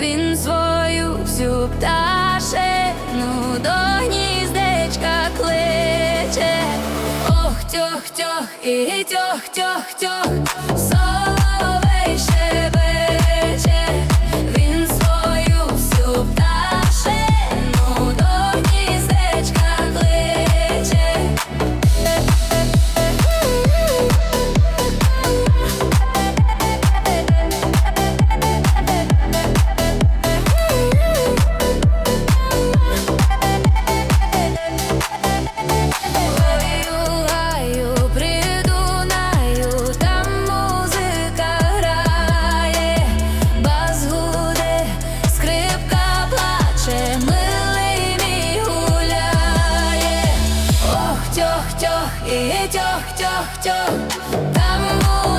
Він свою всю пташину до тьох, тьох, і тьох, тьох, тьох. і тьох, тьох, тьох, там.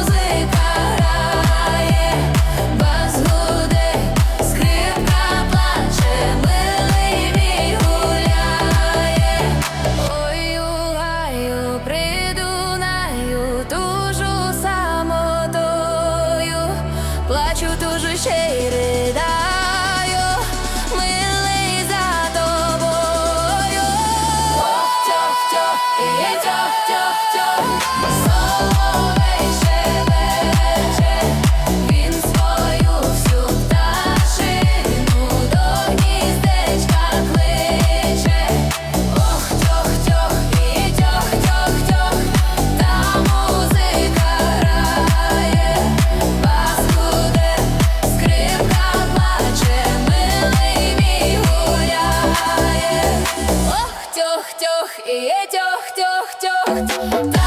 тьох, тьох, і є тьох, тьох, тьох.